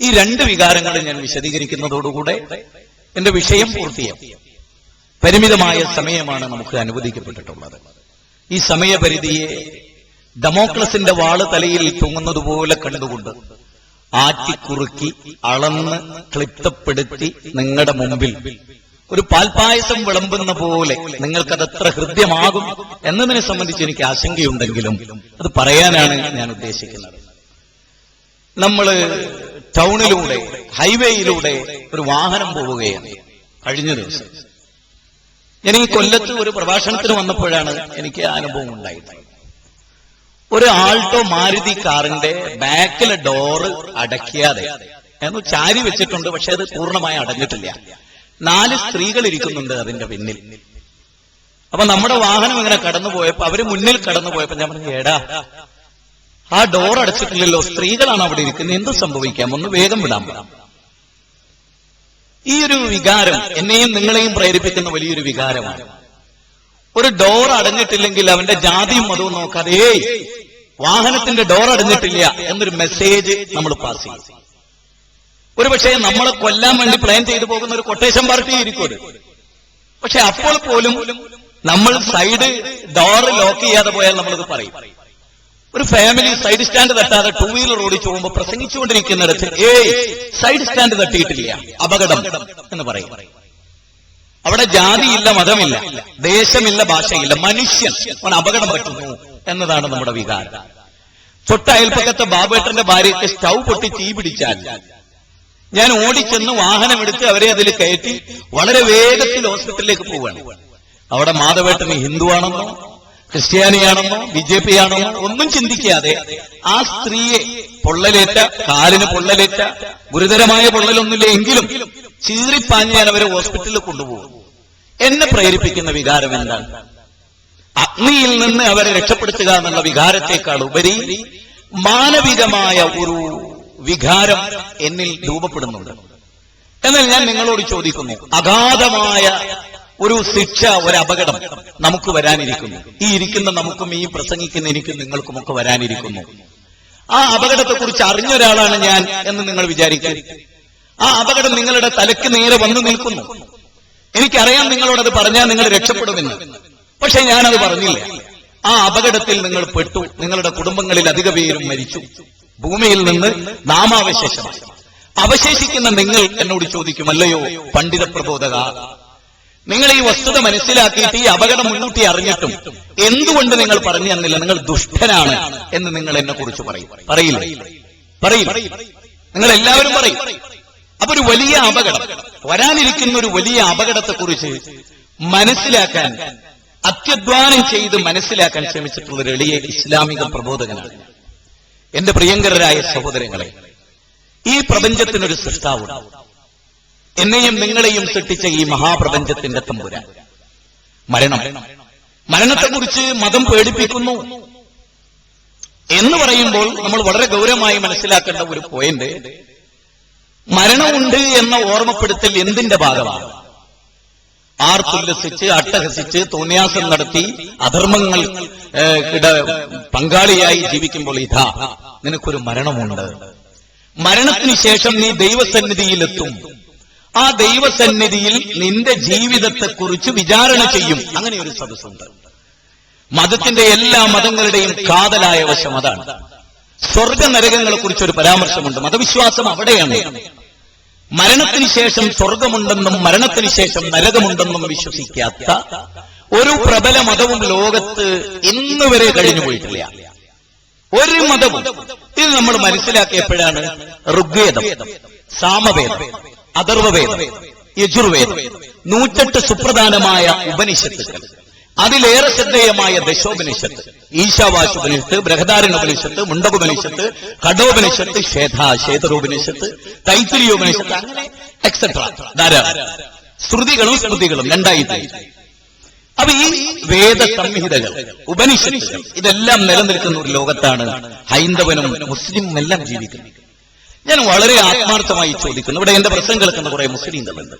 ഈ രണ്ട് വികാരങ്ങൾ ഞാൻ വിശദീകരിക്കുന്നതോടുകൂടെ എന്റെ വിഷയം പൂർത്തിയാവും. പരിമിതമായ സമയമാണ് നമുക്ക് അനുവദിക്കപ്പെട്ടിട്ടുള്ളത്. ഈ സമയപരിധിയെ ഡമോക്ലസിന്റെ വാൾ തലയിൽ തൂങ്ങുന്നതുപോലെ കണ്ടുകൊണ്ട് ആറ്റിക്കുറുക്കി അളന്ന് ക്ലിപ്തപ്പെടുത്തി നിങ്ങളുടെ മുമ്പിൽ ഒരു പാൽപായസം വിളമ്പുന്ന പോലെ നിങ്ങൾക്കത് എത്ര ഹൃദ്യമാകും എന്നതിനെ സംബന്ധിച്ച് എനിക്ക് ആശങ്കയുണ്ടെങ്കിലും അത് പറയാനാണ് ഞാൻ ഉദ്ദേശിക്കുന്നത്. നമ്മൾ ടൗണിലൂടെ ഹൈവേയിലൂടെ ഒരു വാഹനം പോവുകയാണ് കഴിഞ്ഞ ദിവസം. ഞാൻ ഈ കൊല്ലത്ത് ഒരു പ്രഭാഷണത്തിന് വന്നപ്പോഴാണ് എനിക്ക് അനുഭവം ഉണ്ടായത്. ഒരു ആൾട്ടോ മാരുതി കാറിന്റെ ബാക്കിലെ ഡോറ് അടയ്ക്കാതെ എന്ന് ചാരി വെച്ചിട്ടുണ്ട് പക്ഷെ അത് പൂർണമായി അടഞ്ഞിട്ടില്ല. നാല് സ്ത്രീകൾ ഇരിക്കുന്നുണ്ട് അതിന്റെ പിന്നിൽ. അപ്പൊ നമ്മുടെ വാഹനം ഇങ്ങനെ കടന്നു പോയപ്പോ അവർ മുന്നിൽ കടന്നു പോയപ്പോ ഞാൻ പറഞ്ഞു ഏടാ ആ ഡോർ അടച്ചിട്ടില്ലല്ലോ. സ്ത്രീകളാണ് അവിടെ ഇരിക്കുന്നത്. എന്ത് സംഭവിക്കാം. ഒന്ന് വേഗം വിടാം. ഈ ഒരു വികാരം എന്നെയും നിങ്ങളെയും പ്രേരിപ്പിക്കുന്ന വലിയൊരു വികാരമാണ്. ഒരു ഡോർ അടഞ്ഞിട്ടില്ലെങ്കിൽ അവന്റെ ജാതിയും മതവും നോക്കാതെ ഏയ് വാഹനത്തിന്റെ ഡോർ അടഞ്ഞിട്ടില്ല എന്നൊരു മെസ്സേജ് നമ്മൾ പാസ് ചെയ്യും. ഒരു പക്ഷേ നമ്മളെ കൊല്ലാൻ വേണ്ടി പ്ലാൻ ചെയ്തു പോകുന്ന ഒരു കൊട്ടേഷൻ പാർട്ടി ഇരിക്കും പക്ഷെ അപ്പോൾ പോലും നമ്മൾ സൈഡ് ഡോർ ലോക്ക് ചെയ്യാതെ പോയാൽ നമ്മളത് പറയും. ഒരു ഫാമിലി സൈഡ് സ്റ്റാൻഡ് തട്ടാതെ ടൂ വീലർ ഓടിച്ചു പോകുമ്പോൾ പ്രസംഗിച്ചുകൊണ്ടിരിക്കുന്നിടത്ത് ഏയ് സൈഡ് സ്റ്റാൻഡ് തട്ടിയിട്ടില്ല അപകടം എന്ന് പറയും. അവിടെ ജാതിയില്ല മതമില്ല ദേശമില്ല ഭാഷയില്ല മനുഷ്യൻ അവൻ അപകടം പറ്റുന്നു എന്നതാണ് നമ്മുടെ വികാരം. തൊട്ട അയൽപ്പക്കത്തെ ബാബേട്ടന്റെ ഭാര്യയ്ക്ക് സ്റ്റൗ പൊട്ടി തീ പിടിച്ചാൽ ഞാൻ ഓടിച്ചെന്ന് വാഹനം എടുത്ത് അവരെ അതിൽ കയറ്റി വളരെ വേഗത്തിൽ ഹോസ്പിറ്റലിലേക്ക് പോവുകയാണ്. അവിടെ മാധവേട്ടന് ഹിന്ദുവാണെന്നോ ക്രിസ്ത്യാനിയാണെന്നോ ബി ജെ പി ആണെന്നോ ഒന്നും ചിന്തിക്കാതെ ആ സ്ത്രീയെ പൊള്ളലേറ്റ കാലിന് പൊള്ളലേറ്റ ഗുരുതരമായ പൊള്ളലൊന്നുമില്ല എങ്കിലും ചീറിപ്പാഞ്ഞ് ഞാൻ അവരെ ഹോസ്പിറ്റലിൽ കൊണ്ടുപോകും. എന്നെ പ്രേരിപ്പിക്കുന്ന വികാരം എന്താണ്? അഗ്നിയിൽ നിന്ന് അവരെ രക്ഷപ്പെടുത്തുക എന്നുള്ള വികാരത്തെക്കാൾ ഉപരി മാനവികമായ ഒരു വികാരം എന്നിൽ രൂപപ്പെടുന്നുണ്ട്. എന്നാൽ ഞാൻ നിങ്ങളോട് ചോദിക്കുന്നു അഗാധമായ ഒരു ശിക്ഷ ഒരു അപകടം നമുക്ക് വരാനിരിക്കുന്നു. ഈ ഇരിക്കുന്ന നമുക്കും ഈ പ്രസംഗിക്കുന്ന എനിക്കും നിങ്ങൾക്കുമൊക്കെ വരാനിരിക്കുന്നു. ആ അപകടത്തെക്കുറിച്ച് അറിഞ്ഞ ഒരാളാണ് ഞാൻ എന്ന് നിങ്ങൾ വിചാരിക്കും ആ അപകടം നിങ്ങളുടെ തലയ്ക്ക് നേരെ വന്നു നിൽക്കുന്നു. എനിക്കറിയാം നിങ്ങളോടത് പറഞ്ഞാൽ നിങ്ങൾ രക്ഷപ്പെടുമെന്ന്. പക്ഷെ ഞാനത് പറഞ്ഞില്ല. ആ അപകടത്തിൽ നിങ്ങൾ പെട്ടു. നിങ്ങളുടെ കുടുംബങ്ങളിൽ അധിക പേരും മരിച്ചു. ഭൂമിയിൽ നിന്ന് നാമാവശേഷം. അവശേഷിക്കുന്ന നിങ്ങൾ എന്നോട് ചോദിക്കും അല്ലയോ പണ്ഡിത പ്രബോധക നിങ്ങൾ ഈ വസ്തുത മനസ്സിലാക്കിയിട്ട് ഈ അപകടം മുൻകൂട്ടി അറിഞ്ഞിട്ടും എന്തുകൊണ്ട് നിങ്ങൾ പറഞ്ഞു തന്നില്ല? നിങ്ങൾ ദുഷ്ടനാണ് എന്ന് നിങ്ങൾ എന്നെ കുറിച്ച് പറയും. പറയില്ല? പറയും നിങ്ങൾ എല്ലാവരും പറയും. അപ്പൊ ഒരു വലിയ അപകടം വരാനിരിക്കുന്ന ഒരു വലിയ അപകടത്തെ കുറിച്ച് മനസ്സിലാക്കാൻ അത്യധ്വാനം ചെയ്ത് മനസ്സിലാക്കാൻ ശ്രമിച്ചിട്ടുള്ള ഒരു എളിയ ഇസ്ലാമിക പ്രബോധകനാണ് എന്റെ പ്രിയങ്കരരായ സഹോദരങ്ങളെ ഈ പ്രപഞ്ചത്തിനൊരു സൃഷ്ടാവുണ്ട്. എന്നെയും നിങ്ങളെയും സൃഷ്ടിച്ച ഈ മഹാപ്രപഞ്ചത്തിന്റെ തമ്പുരാൻ. മരണം. മരണത്തെക്കുറിച്ച് മതം പേടിപ്പിക്കുന്നു. എന്ന് പറയുമ്പോൾ നമ്മൾ വളരെ ഗൗരവമായി മനസ്സിലാക്കേണ്ട ഒരു പോയിന്റ് മരണമുണ്ട് എന്ന ഓർമ്മപ്പെടുത്തൽ എന്തിന്റെ ഭാഗമാണ്? ആർത്തുല്ലസിച്ച് അട്ടഹസിച്ച് തോന്നിയാസം നടത്തി അധർമ്മങ്ങൾ പങ്കാളിയായി ജീവിക്കുമ്പോൾ ഇതാ നിനക്കൊരു മരണമുണ്ട്. മരണത്തിന് ശേഷം നീ ദൈവസന്നിധിയിലെത്തും. ആ ദൈവസന്നിധിയിൽ നിന്റെ ജീവിതത്തെക്കുറിച്ച് വിചാരണ ചെയ്യും. അങ്ങനെ ഒരു സദസ്സുണ്ട്. മതത്തിന്റെ എല്ലാ മതങ്ങളുടെയും കാതലായ വശം അതാണ്. സ്വർഗ നരകങ്ങളെ കുറിച്ച് ഒരു പരാമർശമുണ്ട്. മതവിശ്വാസം അവിടെയാണ്. മരണത്തിന് ശേഷം സ്വർഗമുണ്ടെന്നും മരണത്തിന് ശേഷം നരകമുണ്ടെന്നും വിശ്വസിക്കാത്ത ഒരു പ്രബല മതവും ലോകത്ത് ഇന്നുവരെ കഴിഞ്ഞു പോയിട്ടില്ല. ഒരു മതവും. ഇത് നമ്മൾ മനസ്സിലാക്കിയപ്പോഴാണ് ഋഗ്വേദം സാമവേദം. അഥർവവേദം യജുർവേദം നൂറ്റെട്ട് സുപ്രധാനമായ ഉപനിഷത്തുകൾ അതിലേറെ ശ്രദ്ധേയമായ ദശോപനിഷത്ത് ഈശാവാശുപനിഷത്ത് ബൃഹദാരണോപനിഷത്ത് മുണ്ടകോപനിഷത്ത് കടോപനിഷത്ത് ശ്വേത ശ്വേതരോപനിഷത്ത് തൈത്തിരിയോപനിഷത്ത് അങ്ങനെ എക്സെട്ര ധാരാളം. ശ്രുതികളും സ്മൃതികളും രണ്ടായി അപ്പൊ ഈ വേദ സംഹിതകൾ ഉപനിഷത്തുകൾ ഇതെല്ലാം നിലനിൽക്കുന്ന ഒരു ലോകത്താണ് ഹൈന്ദവനും മുസ്ലിമും എല്ലാം ജീവിക്കുന്നത്. ഞാൻ വളരെ ആത്മാർത്ഥമായി ചോദിക്കുന്നു. ഇവിടെ എന്റെ പ്രശ്നം കേൾക്കുന്ന കുറെ മുസ്ലിങ്ങളുണ്ട്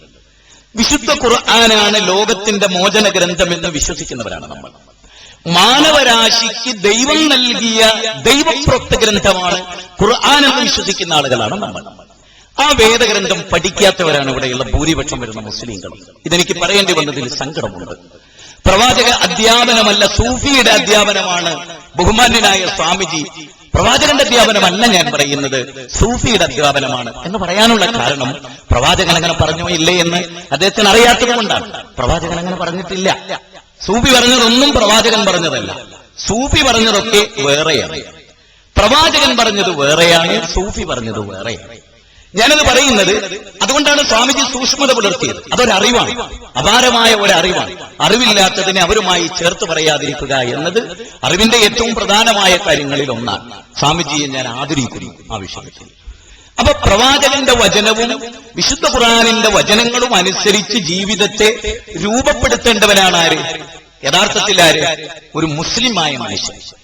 വിശുദ്ധ ഖുർആനാണ് ലോകത്തിന്റെ മോചന ഗ്രന്ഥം എന്ന് വിശ്വസിക്കുന്നവരാണ് നമ്മൾ. മാനവരാശിക്ക് ദൈവം നൽകിയ ദൈവപ്രോക്ത ഗ്രന്ഥമാണ് ഖുർആൻ എന്ന് വിശ്വസിക്കുന്ന ആളുകളാണ് നമ്മൾ. ആ വേദഗ്രന്ഥം പഠിക്കാത്തവരാണ് ഇവിടെയുള്ള ഭൂരിപക്ഷം വരുന്ന മുസ്ലിങ്ങൾ ഇതെനിക്ക് പറയേണ്ടി വന്നതിൽ സങ്കടമുണ്ട്. പ്രവാചക അധ്യാപനമല്ല സൂഫിയുടെ അധ്യാപനമാണ് ബഹുമാന്യനായ സ്വാമിജി പ്രവാചകന്റെ അധ്യാപനമല്ല ഞാൻ പറയുന്നത്. സൂഫിയുടെ അധ്യാപനമാണ് എന്ന് പറയാനുള്ള കാരണം പ്രവാചകൻ അങ്ങനെ പറഞ്ഞോ ഇല്ലേ എന്ന് അദ്ദേഹത്തിന് അറിയാത്തത് കൊണ്ടാണ്. പ്രവാചകൻ അങ്ങനെ പറഞ്ഞിട്ടില്ല. സൂഫി പറഞ്ഞതൊന്നും പ്രവാചകൻ പറഞ്ഞതല്ല. സൂഫി പറഞ്ഞതൊക്കെ വേറെയാണ്. പ്രവാചകൻ പറഞ്ഞത് വേറെയാണ് സൂഫി പറഞ്ഞത് വേറെയാണ്. ഞാനത് പറയുന്നത് അതുകൊണ്ടാണ് സ്വാമിജി സൂക്ഷ്മത പുലർത്തിയത്. അതൊരറിവാണ് അപാരമായ ഒരറിവാണ്. അറിവില്ലാത്തതിനെ അവരുമായി ചേർത്ത് പറയാതിരിക്കുക എന്നത് അറിവിന്റെ ഏറ്റവും പ്രധാനമായ കാര്യങ്ങളിൽ ഒന്നാണ് സ്വാമിജിയെ ഞാൻ ആദരിക്കുന്നു ആ വിഷയത്തിൽ. അപ്പൊ പ്രവാചകന്റെ വചനവും വിശുദ്ധ ഖുറാനിന്റെ വചനങ്ങളും അനുസരിച്ച് ജീവിതത്തെ രൂപപ്പെടുത്തേണ്ടവനാണ് ആര്? യഥാർത്ഥത്തിൽ ആര്? ഒരു മുസ്ലിമായ മനുഷ്യൻ.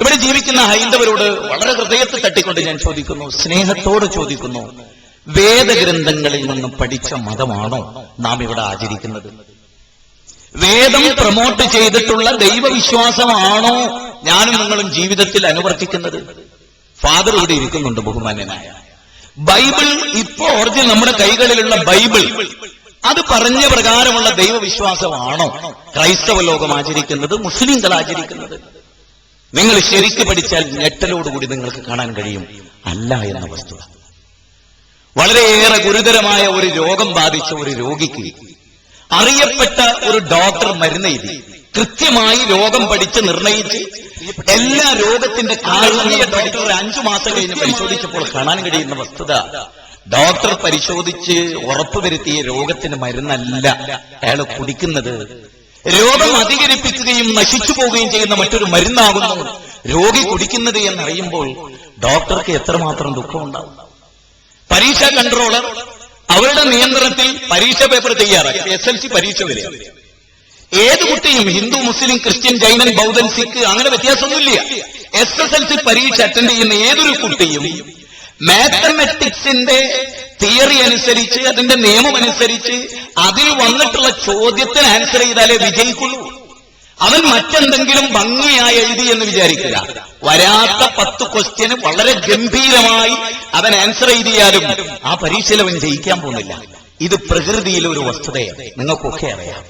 ഇവിടെ ജീവിക്കുന്ന ഹൈന്ദവരോട് വളരെ ഹൃദയത്തിൽ തട്ടിക്കൊണ്ട് ഞാൻ ചോദിക്കുന്നു സ്നേഹത്തോട് ചോദിക്കുന്നു വേദഗ്രന്ഥങ്ങളിൽ നിന്നും പഠിച്ച മതമാണോ നാം ഇവിടെ ആചരിക്കുന്നത്? വേദം പ്രൊമോട്ട് ചെയ്തിട്ടുള്ള ദൈവവിശ്വാസമാണോ ഞാനും നിങ്ങളും ജീവിതത്തിൽ അനുവർത്തിക്കുന്നത്? ഫാദർ ഇവിടെ ഇരിക്കുന്നുണ്ട് ബഹുമാന്യനായ. ബൈബിൾ ഇപ്പോ ഒറിജിനൽ നമ്മുടെ കൈകളിലുള്ള ബൈബിൾ. അത് പറഞ്ഞ പ്രകാരമുള്ള ദൈവവിശ്വാസമാണോ? ക്രൈസ്തവ ലോകം ആചരിക്കുന്നത് മുസ്ലിംകൾ ആചരിക്കുന്നത്. നിങ്ങൾ ശരിക്ക് പഠിച്ചാൽ ഞെട്ടലോടുകൂടി നിങ്ങൾക്ക് കാണാൻ കഴിയും. അല്ല എന്ന വസ്തുത. വളരെയേറെ ഗുരുതരമായ ഒരു രോഗം ബാധിച്ച ഒരു രോഗിക്ക് അറിയപ്പെട്ട ഒരു ഡോക്ടർ മരുന്ന് എഴുതി. കൃത്യമായി രോഗം പഠിച്ച് നിർണയിച്ച് എല്ലാ രോഗത്തിന്റെ കാരണം ഡോക്ടർ അഞ്ചു മാസം കഴിഞ്ഞ് പരിശോധിച്ചപ്പോൾ കാണാൻ കഴിയുന്ന വസ്തുത. ഡോക്ടർ പരിശോധിച്ച് ഉറപ്പുവരുത്തിയ രോഗത്തിന് മരുന്നല്ല. അയാൾ കുടിക്കുന്നത് രോഗം അധികരിപ്പിക്കുകയും നശിച്ചു പോവുകയും ചെയ്യുന്ന മറ്റൊരു മരുന്നാകുന്നു. രോഗി കുടിക്കുന്നത് എന്നറിയുമ്പോൾ ഡോക്ടർക്ക് എത്രമാത്രം ദുഃഖമുണ്ടാവും. പരീക്ഷ കൺട്രോളർ അവരുടെ നിയന്ത്രണത്തിൽ പരീക്ഷ പേപ്പർ തയ്യാറാക്കി. എസ് എൽ സി പരീക്ഷ വരിക ഏത് കുട്ടിയും ഹിന്ദു മുസ്ലിം ക്രിസ്ത്യൻ ജൈനൻ ബൗദ്ധൻ സിഖ് അങ്ങനെ വ്യത്യാസമൊന്നുമില്ല. എസ് എസ് എൽ സി പരീക്ഷ അറ്റൻഡ് ചെയ്യുന്ന ഏതൊരു കുട്ടിയും മാത്തമെറ്റിക്സിന്റെ തിയറി അനുസരിച്ച് അതിന്റെ നിയമം അനുസരിച്ച് അതിൽ വന്നിട്ടുള്ള ചോദ്യത്തിന് ആൻസർ ചെയ്താലേ വിജയിക്കുള്ളൂ. അവൻ മറ്റെന്തെങ്കിലും ഭംഗിയായി എഴുതി എന്ന് വിചാരിക്കുക. വരാത്ത പത്ത് ക്വസ്റ്റ്യന് വളരെ ഗംഭീരമായി അവൻ ആൻസർ എഴുതിയാലും ആ പരീക്ഷയിൽ അവൻ ജയിക്കാൻ പോകുന്നില്ല. ഇത് പ്രകൃതിയിലെ ഒരു വസ്തുതയാണ്. നിങ്ങൾക്കൊക്കെ അറിയാം.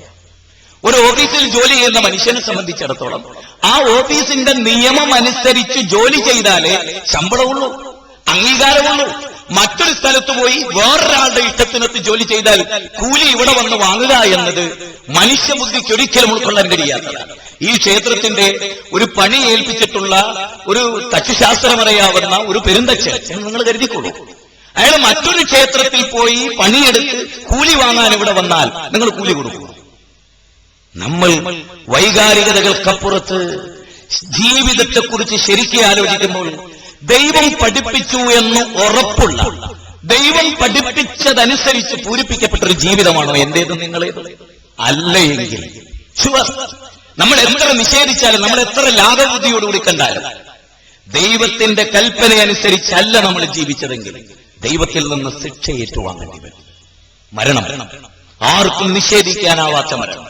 ഒരു ഓഫീസിൽ ജോലി ചെയ്യുന്ന മനുഷ്യനെ സംബന്ധിച്ചിടത്തോളം ആ ഓഫീസിന്റെ നിയമം അനുസരിച്ച് ജോലി ചെയ്താലേ ശമ്പളമുള്ളൂ. അംഗീകാരമുള്ളൂ. മറ്റൊരു സ്ഥലത്ത് പോയി വേറൊരാളുടെ ഇഷ്ടത്തിനൊത്ത് ജോലി ചെയ്താൽ കൂലി ഇവിടെ വന്ന് വാങ്ങുക എന്നത് മനുഷ്യബുദ്ധിക്ക് ഒരിക്കലും ഉൾക്കൊള്ളാൻ കഴിയാത്തതാണ്. ഈ ക്ഷേത്രത്തിന്റെ ഒരു പണി ഏൽപ്പിച്ചിട്ടുള്ള ഒരു തച്ചുശാസ്ത്രമറിയാവുന്ന ഒരു പെരുന്തച്ഛൻ എന്ന് നിങ്ങൾ കരുതിക്കോളൂ. അയാൾ മറ്റൊരു ക്ഷേത്രത്തിൽ പോയി പണിയെടുത്ത് കൂലി വാങ്ങാൻ ഇവിടെ വന്നാൽ നിങ്ങൾ കൂലി കൊടുക്കും. നമ്മൾ വൈകാരികതകൾക്കപ്പുറത്ത് ജീവിതത്തെക്കുറിച്ച് ശരിക്കും ആലോചിക്കുമ്പോൾ ദൈവം പഠിപ്പിച്ചു എന്ന് ഉറപ്പുള്ള ദൈവം പഠിപ്പിച്ചതനുസരിച്ച് പൂരിപ്പിക്കപ്പെട്ട ഒരു ജീവിതമാണോ എന്റേത് നിങ്ങളേത്? അല്ലയെങ്കിൽ ശുവർ നമ്മൾ എത്ര നിഷേധിച്ചാലും നമ്മൾ എത്ര ലാഘബുദ്ധിയോടുകൂടി കണ്ടാലും ദൈവത്തിന്റെ കൽപ്പന അനുസരിച്ചല്ല നമ്മൾ ജീവിച്ചതെങ്കിൽ ദൈവത്തിൽ നിന്ന് ശിക്ഷ ഏറ്റുവാങ്ങേണ്ടി വരും. മരണം. ആർക്കും നിഷേധിക്കാനാവാത്ത മരണം.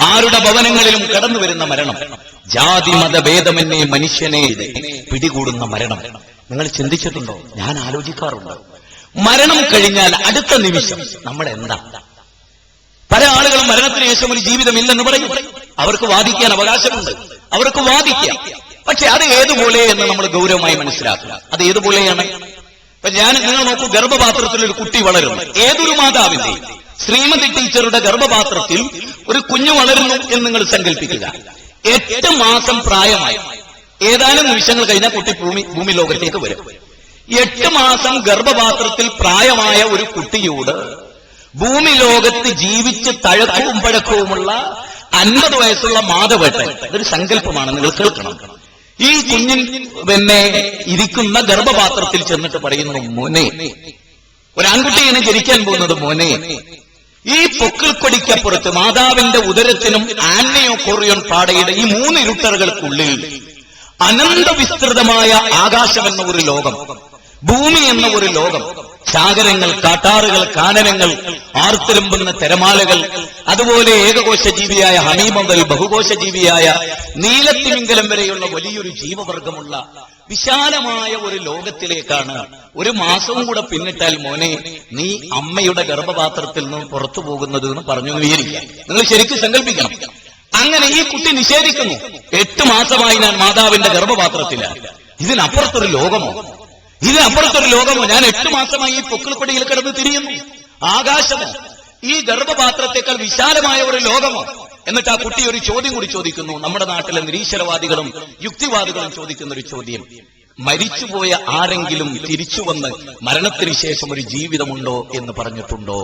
ആരുടെ ഭവനങ്ങളിലും കടന്നു വരുന്ന മരണം? ജാതി മതഭേദമെന്നെ മനുഷ്യനെ പിടികൂടുന്ന മരണം. നിങ്ങൾ ചിന്തിച്ചിട്ടുണ്ടോ? ഞാൻ ആലോചിക്കാറുണ്ട്. മരണം കഴിഞ്ഞാൽ അടുത്ത നിമിഷം നമ്മൾ എന്താ പല ആളുകളും മരണത്തിന് ശേഷം ഒരു ജീവിതമില്ലെന്ന് പറയും. അവർക്ക് വാദിക്കാൻ അവകാശമുണ്ട്. അവർക്ക് വാദിക്കാം. പക്ഷെ അത് ഏതുപോലെ എന്ന് നമ്മൾ ഗൗരവമായി മനസ്സിലാക്കുക അത് ഏതുപോലെയാണ്? ഞാൻ നിങ്ങൾ നോക്കൂ ഗർഭപാത്രത്തിൽ ഒരു കുട്ടി വളരുന്നു. ഏതൊരു മാതാവിന്റെ ശ്രീമതി ടീച്ചറുടെ ഗർഭപാത്രത്തിൽ ഒരു കുഞ്ഞു വളരുന്നു എന്ന് നിങ്ങൾ സങ്കല്പിക്കുക എട്ട് മാസം പ്രായമായി. ഏതാനും നിമിഷങ്ങൾ കഴിഞ്ഞാൽ കുട്ടി ഭൂമി ഭൂമി ലോകത്തേക്ക് വരും. എട്ട് മാസം ഗർഭപാത്രത്തിൽ പ്രായമായ ഒരു കുട്ടിയോട് ഭൂമി ലോകത്ത് ജീവിച്ച് തഴക്കവും പഴക്കവുമുള്ള അൻപത് വയസ്സുള്ള മാധവേട്ടൻ ഇതൊരു സങ്കല്പമാണ് നിങ്ങൾ കേൾക്കണം. ഈ കുഞ്ഞിൻ പിന്നെ ഇരിക്കുന്ന ഗർഭപാത്രത്തിൽ ചെന്നിട്ട് പറയുന്നു മോനെ ഒരു ആൺകുട്ടി ഇങ്ങനെ ജനിക്കാൻ പോകുന്നത് മോനെ ഈ പൊക്കിൾക്കൊടിക്കപ്പുറത്ത് മാതാവിന്റെ ഉദരത്തിനും ആന്നയോ കൊറിയോൺ പാടയുടെ ഈ മൂന്ന് ഇരുട്ടറുകൾക്കുള്ളിൽ അനന്ത വിസ്തൃതമായ ആകാശമെന്ന ഒരു ലോകം. ഭൂമി എന്ന ഒരു ലോകം. സാഗരങ്ങൾ കാട്ടാറുകൾ കാനനങ്ങൾ ആർത്തിരമ്പുന്ന തിരമാലകൾ അതുപോലെ ഏകകോശ ജീവിയായ ഹണി മുതൽ ബഹുകോശ ജീവിയായ നീലത്തിമിംഗലം വരെയുള്ള വലിയൊരു ജീവവർഗമുള്ള വിശാലമായ ഒരു ലോകത്തിലേക്കാണ് ഒരു മാസവും കൂടെ പിന്നിട്ടാൽ മോനെ നീ അമ്മയുടെ ഗർഭപാത്രത്തിൽ നിന്ന് പുറത്തു പോകുന്നത് എന്ന് പറഞ്ഞു വിചാരിക്കുക. വിചാരിക്കാം നിങ്ങൾ ശരിക്കും സങ്കല്പിക്കണം. അങ്ങനെ ഈ കുട്ടി നിഷേധിക്കുന്നു. എട്ട് മാസമായി ഞാൻ മാതാവിന്റെ ഗർഭപാത്രത്തിലാണ്. ഇതിനപ്പുറത്തൊരു ലോകമോ? ഇതിനപ്പുറത്തൊരു ലോകമോ ഞാൻ എട്ട് മാസമായി ഈ പൊക്കിൾക്കൊടിയിൽ കിടന്ന് തിരിയുന്നു. ആകാശമോ ഈ ഗർഭപാത്രത്തെക്കാൾ വിശാലമായ ഒരു ലോകമോ എന്നിട്ട് ആ കുട്ടി ഒരു ചോദ്യം കൂടി ചോദിക്കുന്നു. നമ്മുടെ നാട്ടിലെ നിരീശ്വരവാദികളും യുക്തിവാദികളും ചോദിക്കുന്ന ഒരു ചോദ്യം. മരിച്ചുപോയ ആരെങ്കിലും തിരിച്ചു വന്ന് മരണത്തിന് ശേഷം ഒരു ജീവിതമുണ്ടോ എന്ന് പറഞ്ഞിട്ടുണ്ടോ?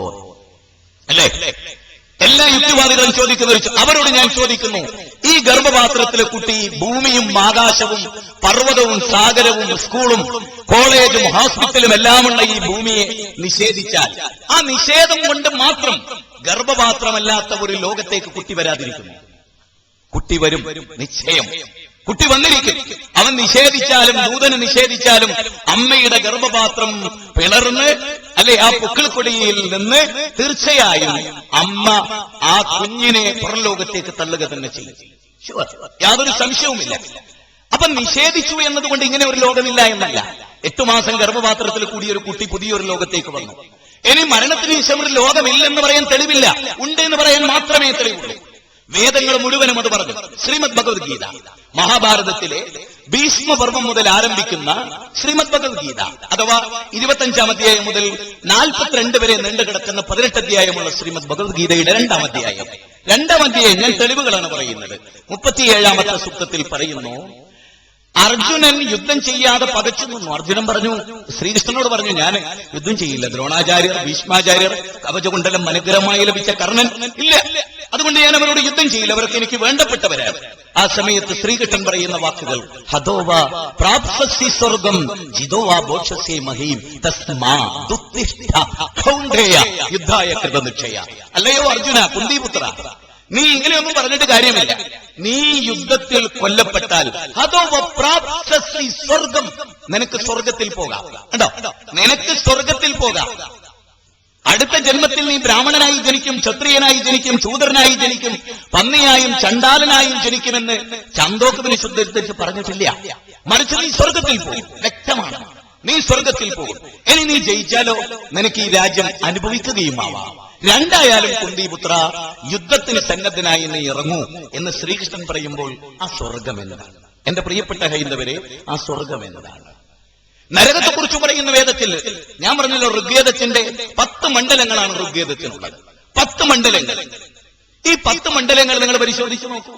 അല്ലേ? എല്ലാ യുക്തിവാദികളും ചോദിക്കുന്ന അവരോട് ഞാൻ ചോദിക്കുന്നു ഈ ഗർഭപാത്രത്തിലെ കുട്ടി ഭൂമിയും ആകാശവും പർവതവും സാഗരവും സ്കൂളും കോളേജും ഹോസ്പിറ്റലും എല്ലാമുള്ള ഈ ഭൂമിയെ നിഷേധിച്ചാൽ ആ നിഷേധം കൊണ്ട് മാത്രം ഗർഭപാത്രമല്ലാത്ത ഒരു ലോകത്തേക്ക് കുട്ടി വരാതിരിക്കുന്നു. കുട്ടി വരും നിശ്ചയം. കുട്ടി വന്നിരിക്കും. അവൻ നിഷേധിച്ചാലും ദൂതന് നിഷേധിച്ചാലും അമ്മയുടെ ഗർഭപാത്രം പിളർന്ന് അല്ലെ ആ പൊക്കിൾക്കൊടിയിൽ നിന്ന് തീർച്ചയായും അമ്മ ആ കുഞ്ഞിനെ പുറംലോകത്തേക്ക് തള്ളുക തന്നെ ചെയ്യും. യാതൊരു സംശയവുമില്ല. അപ്പൊ നിഷേധിച്ചു എന്നതുകൊണ്ട് ഇങ്ങനെ ഒരു ലോകമില്ല എന്നല്ല. എട്ടു മാസം ഗർഭപാത്രത്തിൽ കൂടിയൊരു കുട്ടി പുതിയൊരു ലോകത്തേക്ക് വന്നു. ഇനി മരണത്തിന് ശേഷം ഒരു ലോകമില്ലെന്ന് പറയാൻ തെളിവില്ല. ഉണ്ട് എന്ന് പറയാൻ മാത്രമേ തെളിവുള്ളൂ. വേദങ്ങൾ മുഴുവനും അത് പറഞ്ഞു. ശ്രീമദ് ഭഗവത്ഗീത മഹാഭാരതത്തിലെ ഭീഷ്മപർവം മുതൽ ആരംഭിക്കുന്ന ശ്രീമദ് ഭഗവത്ഗീത അഥവാ ഇരുപത്തഞ്ചാം അധ്യായം മുതൽ നാൽപ്പത്തിരണ്ട് വരെ നീണ്ടു കിടക്കുന്ന പതിനെട്ട് അധ്യായമുള്ള ശ്രീമദ് ഭഗവത്ഗീതയുടെ രണ്ടാം അധ്യായം. രണ്ടാം അധ്യായം ഞാൻ തെളിവുകളാണ് പറയുന്നത്. മുപ്പത്തിയേഴാമത്തെ സൂക്തത്തിൽ പറയുന്നു അർജുനൻ യുദ്ധം ചെയ്യാതെ പതച്ചു നിന്നു. അർജുനൻ പറഞ്ഞു ശ്രീകൃഷ്ണനോട് പറഞ്ഞു ഞാൻ യുദ്ധം ചെയ്യില്ല. ദ്രോണാചാര്യർ ഭീഷ്മാചാര്യർ കവചകുണ്ടലം അനുഗ്രഹമായി ലഭിച്ച കർണൻ ഇല്ല. അതുകൊണ്ട് ഞാൻ അവരോട് യുദ്ധം ചെയ്യില്ല. അവർക്ക് എനിക്ക് വേണ്ടപ്പെട്ടവരാണ്. ആ സമയത്ത് ശ്രീകൃഷ്ണൻ പറയുന്ന വാക്കുകൾ ഹതോവ പ്രാപ്സി സ്വർഗം ബോക്ഷസി യുദ്ധായ അല്ലയോ അർജുന കുന്തിപുത്ര നീ ഇങ്ങനെയൊന്നും പറഞ്ഞിട്ട് കാര്യമില്ല. നീ യുദ്ധത്തിൽ കൊല്ലപ്പെട്ടാൽ അതോ പ്രാപ്തസി സ്വർഗം നിനക്ക് സ്വർഗത്തിൽ പോകാം. കണ്ടോ? നിനക്ക് സ്വർഗത്തിൽ പോകാം. അടുത്ത ജന്മത്തിൽ നീ ബ്രാഹ്മണനായി ജനിക്കും ക്ഷത്രിയനായി ജനിക്കും ശൂദ്രനായി ജനിക്കും പന്നിയായും ചണ്ടാലനായും ജനിക്കുമെന്ന് ചന്തോക്കത്തിന് ശുദ്ധത്തിൽ പറഞ്ഞിട്ടില്ല. മറിച്ച് നീ സ്വർഗത്തിൽ പോകും. വ്യക്തമാണ്. നീ സ്വർഗത്തിൽ പോകും. ഇനി നീ ജയിച്ചാലോ? നിനക്ക് ഈ രാജ്യം അനുഭവിക്കുകയുമാവാം. രണ്ടായാലും കുന്തിപുത്ര യുദ്ധത്തിന് സന്നദ്ധനായി നീ ഇറങ്ങൂ എന്ന് ശ്രീകൃഷ്ണൻ പറയുമ്പോൾ ആ സ്വർഗം എന്നതാണ് എന്റെ പ്രിയപ്പെട്ട ഹൈന്ദവരെ ആ സ്വർഗം എന്നതാണ് നരകത്തെ കുറിച്ച് പറയുന്ന വേദത്തിൽ. ഞാൻ പറഞ്ഞല്ലോ ഋഗ്വേദത്തിന്റെ പത്ത് മണ്ഡലങ്ങളാണ് ഋഗ്വേദത്തിനുള്ളത്. പത്ത് മണ്ഡലങ്ങൾ. ഈ പത്ത് മണ്ഡലങ്ങൾ നിങ്ങൾ പരിശോധിച്ചു നോക്കൂ.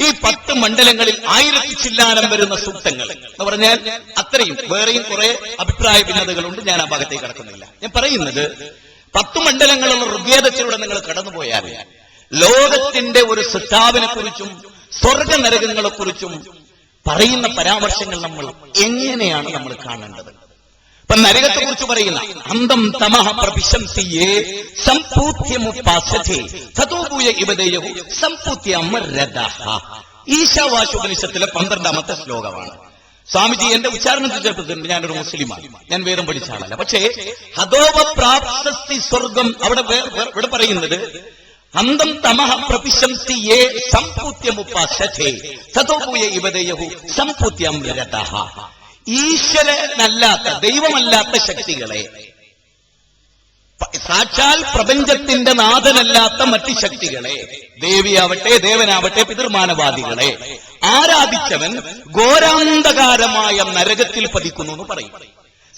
ഈ പത്ത് മണ്ഡലങ്ങളിൽ ആയിരത്തി ചില്ലാനം വരുന്ന സൂക്തങ്ങൾ എന്ന് പറഞ്ഞാൽ അത്രയും വേറെയും കുറെ അഭിപ്രായ ഭിന്നതകളുണ്ട് ഞാൻ ആ ഭാഗത്തേക്ക് കടക്കുന്നില്ല. ഞാൻ പറയുന്നത് പത്ത് മണ്ഡലങ്ങളുള്ള ഋഗ്വേദത്തിലൂടെ നിങ്ങൾ കടന്നുപോയാൽ ലോകത്തിന്റെ ഒരു സൃഷ്ടാവിനെ കുറിച്ചും സ്വർഗ നരകങ്ങളെ കുറിച്ചും പറയുന്ന പരാമർശങ്ങൾ നമ്മൾ എങ്ങനെയാണ് നമ്മൾ കാണേണ്ടത്? ഇപ്പൊ നരകത്തെ കുറിച്ച് പറയുന്ന അന്തം തമഹ പ്രഭിശംസിയെ ഈശാവാശോപനിഷത്തിലെ പന്ത്രണ്ടാമത്തെ ശ്ലോകമാണ്. സ്വാമിജി എന്റെ ഉച്ചാരണത്തിൽ ചേർത്തിട്ടുണ്ട് ഞാനൊരു മുസ്ലിമാണ്. ഞാൻ വേദം പഠിച്ച ആളല്ല. പക്ഷേ ഹതോവ പ്രാപ്തി സ്വർഗം അവിടെ ഇവിടെ പറയുന്നത് അന്തം തമഹ പ്രപിശംസിയേ സംപൂത്യമുപാസത്തെ തതോഭൂയ ഇവതയഹു സംപൂത്യം രതഹ ഈശ്വരനല്ലാത്ത ദൈവമല്ലാത്ത ശക്തികളെ. സാക്ഷാൽ പ്രപഞ്ചത്തിന്റെ നാഥനല്ലാത്ത മറ്റ് ശക്തികളെ. ദേവിയാവട്ടെ ദേവനാവട്ടെ പിതൃമാനവാദികളെ. ആരാധിച്ചവൻ ഘോരാന്തകാരമായ നരകത്തിൽ പതിക്കുന്നു എന്ന് പറയും.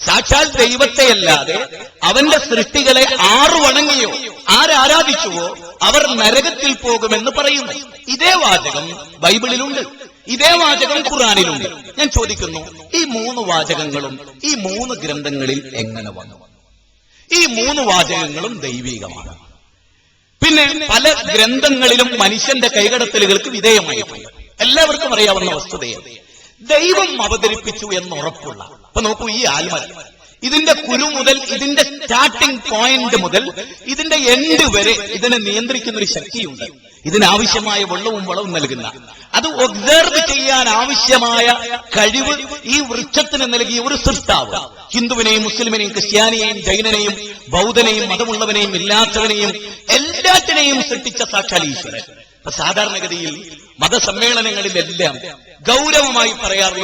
സാക്ഷാൽ ദൈവത്തെയല്ലാതെ അവന്റെ സൃഷ്ടികളെ ആറു വണങ്ങിയോ ആരാരാധിച്ചുവോ അവർ നരകത്തിൽ പോകുമെന്ന് പറയുന്നു. ഇതേ വാചകം ബൈബിളിലുണ്ട്. ഇതേ വാചകം ഖുറാനിലുണ്ട് ഞാൻ ചോദിക്കുന്നു ഈ മൂന്ന് വാചകങ്ങളും ഈ മൂന്ന് ഗ്രന്ഥങ്ങളിൽ എങ്ങനെ വന്നു? ഈ മൂന്ന് വാചകങ്ങളും ദൈവികമാണ്. പിന്നെ പല ഗ്രന്ഥങ്ങളിലും മനുഷ്യന്റെ കൈകടത്തലുകൾക്ക് വിധേയമായിട്ടുണ്ട്. എല്ലാവർക്കും അറിയാവുന്ന വസ്തുതയാണ് ദൈവം അവതരിപ്പിച്ചു എന്നുറപ്പുള്ള അപ്പൊ നോക്കൂ ഈ ആൽമര. ഇതിന്റെ കുരു മുതൽ ഇതിന്റെ സ്റ്റാർട്ടിംഗ് പോയിന്റ് മുതൽ ഇതിന്റെ എൻഡ് വരെ ഇതിനെ നിയന്ത്രിക്കുന്ന ഒരു ശക്തിയുണ്ട്. ഇതിനാവശ്യമായ വെള്ളവും വളവും നൽകുന്ന. അത് ഒബ്സർവ് ചെയ്യാൻ ആവശ്യമായ കഴിവ് ഈ വൃക്ഷത്തിന് നൽകിയ ഒരു സൃഷ്ടാവ്. ഹിന്ദുവിനെയും മുസ്ലിമിനെയും ക്രിസ്ത്യാനിയെയും ജൈനനെയും ബൗദ്ധനെയും മതമുള്ളവനെയും ഇല്ലാത്തവനെയും എല്ലാത്തിനെയും സൃഷ്ടിച്ച സാക്ഷാൽ ഈശ്വരൻ. സാധാരണഗതിയിൽ മതസമ്മേളനങ്ങളിലെല്ലാം ഗൗരവമായി പറയാറുള്ള